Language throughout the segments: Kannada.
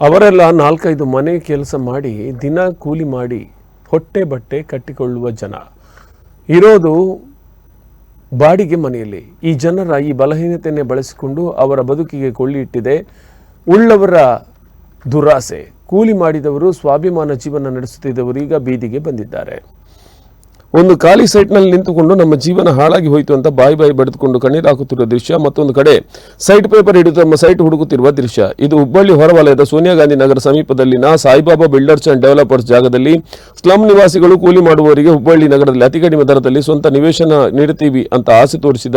ಅವರೆಲ್ಲ ನಾಲ್ಕೈದು ಮನೆ ಕೆಲಸ ಮಾಡಿ ದಿನ ಕೂಲಿ ಮಾಡಿ ಹೊಟ್ಟೆ ಬಟ್ಟೆ ಕಟ್ಟಿಕೊಳ್ಳುವ ಜನ. ಇರೋದು ಬಾಡಿಗೆ ಮನೆಯಲ್ಲಿ. ಈ ಜನರ ಈ ಬಲಹೀನತೆಯನ್ನೇ ಬಳಸಿಕೊಂಡು ಅವರ ಬದುಕಿಗೆ ಕೊಳ್ಳಿ ಇಟ್ಟಿದೆ ಉಳ್ಳವರ ದುರಾಸೆ. ಕೂಲಿ ಮಾಡಿದವರು ಸ್ವಾಭಿಮಾನ ಜೀವನ ನಡೆಸುತ್ತಿದ್ದವರು ಈಗ ಬೀದಿಗೆ ಬಂದಿದ್ದಾರೆ. ಒಂದು ಖಾಲಿ ಸೈಟ್ನಲ್ಲಿ ನಿಂತುಕೊಂಡು ನಮ್ಮ ಜೀವನ ಹಾಳಾಗಿ ಹೋಯಿತು ಅಂತ ಬಾಯಿ ಬಾಯಿ ಬಡಿದುಕೊಂಡು ಕಣ್ಣೀರು ಹಾಕುತ್ತಿರುವ ದೃಶ್ಯ ಮತ್ತೊಂದು ಕಡೆ. ಸೈಟ್ ಪೇಪರ್ ಹಿಡಿದು ತಮ್ಮ ಸೈಟ್ ಹುಡುಕುತ್ತಿರುವ ದೃಶ್ಯ. ಇದು ಹುಬ್ಬಳ್ಳಿ ಹೊರವಲಯದ ಸೋನಿಯಾ ಗಾಂಧಿ ನಗರ ಸಮೀಪದಲ್ಲಿನ ಸಾಯಿಬಾಬಾ ಬಿಲ್ಡರ್ಸ್ ಅಂಡ್ ಡೆವಲಪರ್ಸ್ ಜಾಗದಲ್ಲಿ ಸ್ಲಂ ನಿವಾಸಿಗಳು ಕೂಲಿ ಮಾಡುವವರಿಗೆ ಹುಬ್ಬಳ್ಳಿ ನಗರದಲ್ಲಿ ಅತಿ ಕಡಿಮೆ ದರದಲ್ಲಿ ಸ್ವಂತ ನಿವೇಶನ ನೀಡುತ್ತೀವಿ ಅಂತ ಆಸೆ ತೋರಿಸಿದ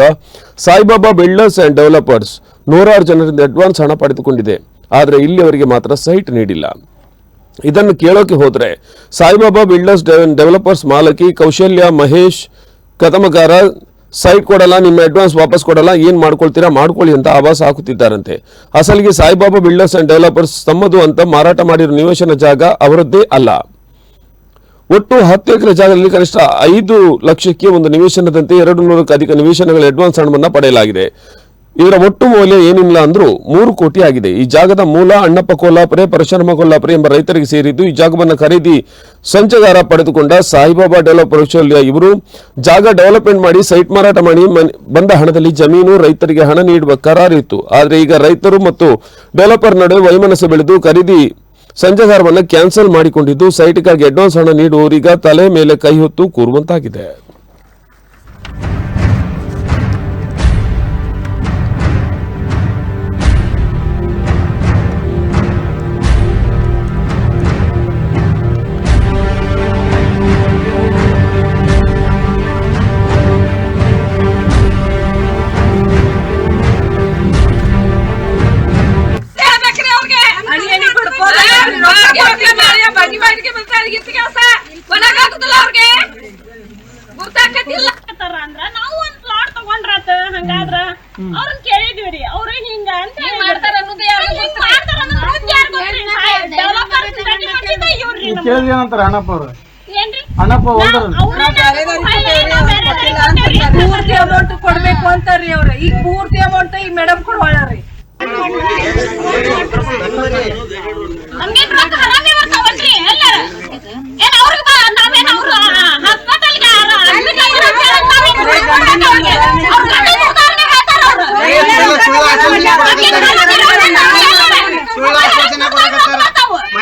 ಸಾಯಿಬಾಬಾ ಬಿಲ್ಡರ್ಸ್ ಅಂಡ್ ಡೆವಲಪರ್ಸ್ ನೂರಾರು ಜನರಿಂದ ಅಡ್ವಾನ್ಸ್ ಹಣ ಪಡೆದುಕೊಂಡಿದೆ. ಆದರೆ ಇಲ್ಲಿಯವರೆಗೆ ಮಾತ್ರ ಸೈಟ್ ನೀಡಿಲ್ಲ. ಇದನ್ನು ಕೇಳೋಕೆ ಹೋದರೆ ಸಾಯಿಬಾಬಾ ಬಿಲ್ಡರ್ಸ್ ಡೆವಲಪರ್ಸ್ ಮಾಲಕಿ ಕೌಶಲ್ಯ ಮಹೇಶ್ ಕದಮಗಾರ, ಸೈಟ್ ಕೊಡಲ್ಲ, ನಿಮ್ಮ ಅಡ್ವಾನ್ಸ್ ವಾಪಸ್ ಕೊಡಲ್ಲ, ಏನು ಮಾಡ್ಕೊಳ್ತೀರಾ, ಮಾಡ್ಕೊಳ್ಳಿ ಅಂತ ಆವಾಸ ಹಾಕುತ್ತಿದ್ದಾರಂತೆ. ಅಸಲಿಗೆ ಸಾಯಿಬಾಬಾ ಬಿಲ್ಡರ್ಸ್ ಅಂಡ್ ಡೆವಲಪರ್ಸ್ ತಮ್ಮದು ಅಂತ ಮಾರಾಟ ಮಾಡಿರೋ ನಿವೇಶನ ಜಾಗ ಅವರದ್ದೇ ಅಲ್ಲ. ಒಟ್ಟು ಹತ್ತು ಎಕರೆ ಜಾಗದಲ್ಲಿ ಕನಿಷ್ಠ ಐದು ಲಕ್ಷಕ್ಕೆ ಒಂದು ನಿವೇಶನದಂತೆ ಎರಡು ನೂರಕ್ಕೂ ಅಧಿಕ ನಿವೇಶನಗಳ ಅಡ್ವಾನ್ಸ್ ಹಣವನ್ನು ಪಡೆಯಲಾಗಿದೆ. ಇದರ ಒಟ್ಟು ಮೌಲ್ಯ ಏನಿಲ್ಲ ಅಂದ್ರೂ ಮೂರು ಕೋಟಿ ಆಗಿದೆ. ಈ ಜಾಗದ ಮೂಲ ಅಣ್ಣಪ್ಪ ಕೊಲ್ಲಾಪುರೆ, ಪರಶುರಾಮ ಕೊಲ್ಲಾಪುರೆ ಎಂಬ ರೈತರಿಗೆ ಸೇರಿದ್ದು ಈ ಜಾಗವನ್ನು ಖರೀದಿ ಸಂಚಗಾರ ಪಡೆದುಕೊಂಡ ಸಾಯಿಬಾಬಾ ಡೆವಲಪರ್ ಇವರು. ಜಾಗ ಡೆವಲಪ್ಮೆಂಟ್ ಮಾಡಿ ಸೈಟ್ ಮಾರಾಟ ಮಾಡಿ ಬಂದ ಹಣದಲ್ಲಿ ಜಮೀನು, ರೈತರಿಗೆ ಹಣ ನೀಡುವ ಕರಾರಿತ್ತು. ಆದರೆ ಈಗ ರೈತರು ಮತ್ತು ಡೆವಲಪರ್ ನಡುವೆ ವೈಮನಸ್ಸು ಬೆಳೆದು ಖರೀದಿ ಸಂಚಗಾರವನ್ನು ಕ್ಯಾನ್ಸಲ್ ಮಾಡಿಕೊಂಡಿದ್ದು, ಸೈಟ್ಗಾಗಿ ಅಡ್ವಾನ್ಸ್ ಹಣ ನೀಡುವವರೀಗ ತಲೆ ಮೇಲೆ ಕೈ ಹೊತ್ತು ಕೂರುವಂತಾಗಿದೆ. ಮಾಡಿ- ಬಾಡಿಗೆ ಬರ್ತಾರೆ ಕೆಲ್ಸ. ಅವ್ರಿಗೆ. ಅಂದ್ರ ನಾವು ಒಂದ್ ಪ್ಲಾಟ್ ತಗೊಂಡ್ರಾತ ಹಂಗಾದ್ರ ಅವ್ರನ್ನ ಕೇಳಿದ್ವಿ ಅವ್ರ ಹಿಂಗ ಅಂತ ಮಾಡ್ತಾರ ಅನ್ನೋದು ಅನ್ನೋದು ಏನಂತಾರ ಅಣ್ಣಪ್ಪ ಅವ್ರು. ಪೂರ್ತಿ ಅಮೌಂಟ್ ಕೊಡ್ಬೇಕು ಅಂತಾರ್ರಿ ಅವ್ರ ಈಗ ಪೂರ್ತಿ ಅಮೌಂಟ್ ಈ ಮೇಡಮ್ ಕೊಡ್ವಾಳ್ರಿ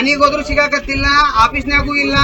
ಮನಿಗ್ ಹೋದ್ರು ಸಿಗಾಕತ್ತಿಲ್ಲ ಆಫೀಸ್ನಾಗೂ ಇಲ್ಲ.